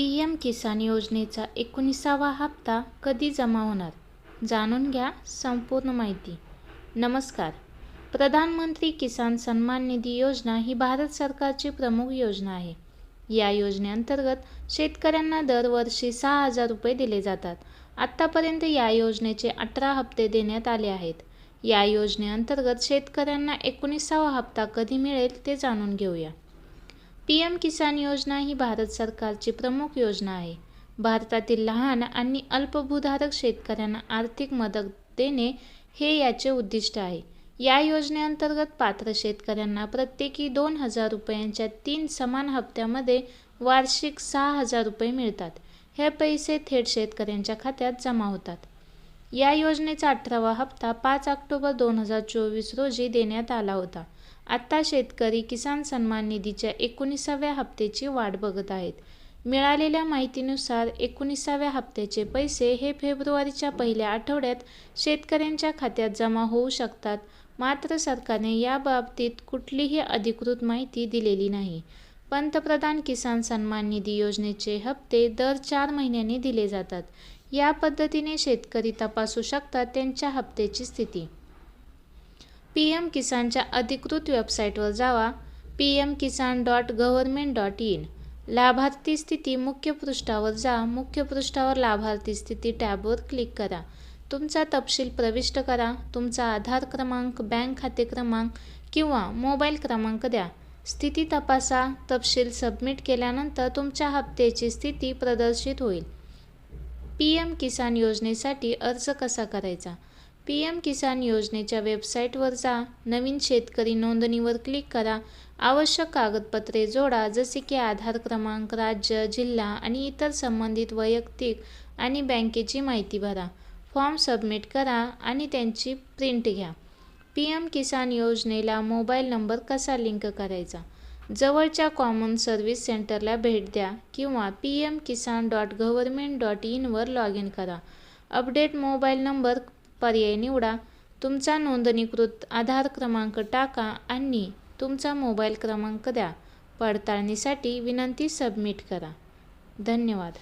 P M किसान योजनेचा एकोणीसावा हप्ता कधी जमा होणार? जाणून घ्या संपूर्ण माहिती. नमस्कार. प्रधानमंत्री किसान सन्मान निधी योजना ही भारत सरकारची प्रमुख योजना आहे. या योजनेअंतर्गत शेतकऱ्यांना दरवर्षी सहा हजार रुपये दिले जातात. आत्तापर्यंत या योजनेचे अठरा हप्ते देण्यात आले आहेत. या योजनेअंतर्गत शेतकऱ्यांना एकोणीसावा हप्ता कधी मिळेल ते जाणून घेऊया. पी एम किसान योजना ही भारत सरकारची प्रमुख योजना आहे. भारतातील लहान आणि अल्पभूधारक शेतकऱ्यांना आर्थिक मदत देणे हे याचे उद्दिष्ट आहे. या योजनेअंतर्गत पात्र शेतकऱ्यांना प्रत्येकी दोन हजार रुपयांच्या तीन समान हप्त्यामध्ये वार्षिक सहा हजार रुपये मिळतात. हे पैसे थेट शेतकऱ्यांच्या खात्यात जमा होतात. या योजनेचा अठरावा हप्ता पाच ऑक्टोबर दोन हजार चोवीस रोजी देण्यात आला होता. आत्ता शेतकरी किसान सन्मान निधीच्या एकोणीसाव्या हप्त्याची वाट बघत आहेत. मिळालेल्या माहितीनुसार एकोणीसाव्या हप्त्याचे पैसे हे फेब्रुवारीच्या पहिल्या आठवड्यात शेतकऱ्यांच्या खात्यात जमा होऊ शकतात. मात्र सरकारने याबाबतीत कुठलीही अधिकृत माहिती दिलेली नाही. पंतप्रधान किसान सन्मान निधी योजनेचे हप्ते दर चार महिन्यांनी दिले जातात. या पद्धतीने शेतकरी तपासू शकतात त्यांच्या हप्त्याची स्थिती. पी एम किसानच्या अधिकृत वेबसाईटवर जावा P M Kisan dot government dot in. लाभार्थी स्थिती मुख्य पृष्ठावर जा. मुख्य पृष्ठावर लाभार्थी स्थिती टॅबवर क्लिक करा. तुमचा तपशील प्रविष्ट करा. तुमचा आधार क्रमांक, बँक खाते क्रमांक किंवा मोबाईल क्रमांक द्या. स्थिती तपासा. तपशील सबमिट केल्यानंतर तुमच्या हप्त्याची स्थिती प्रदर्शित होईल. पीएम किसान योजनेसाठी अर्ज कसा करायचा? पीएम किसान योजनेच्या वेबसाईटवर जा. नवीन शेतकरी नोंदणीवर क्लिक करा. आवश्यक कागदपत्रे जोडा जसे की आधार क्रमांक, राज्य, जिल्हा आणि इतर संबंधित वैयक्तिक आणि बँकेची माहिती भरा. फॉर्म सबमिट करा आणि त्यांची प्रिंट घ्या. पी एम किसान योजनेला मोबाईल नंबर कसा लिंक करायचा? जवळच्या कॉमन सर्व्हिस सेंटरला भेट द्या किंवा P M Kisan dot government dot इनवर log in करा. अपडेट मोबाईल नंबर पर्याय निवडा. तुमचा नोंदणीकृत आधार क्रमांक टाका आणि तुमचा मोबाईल क्रमांक द्या. पडताळणीसाठी विनंती सबमिट करा. धन्यवाद.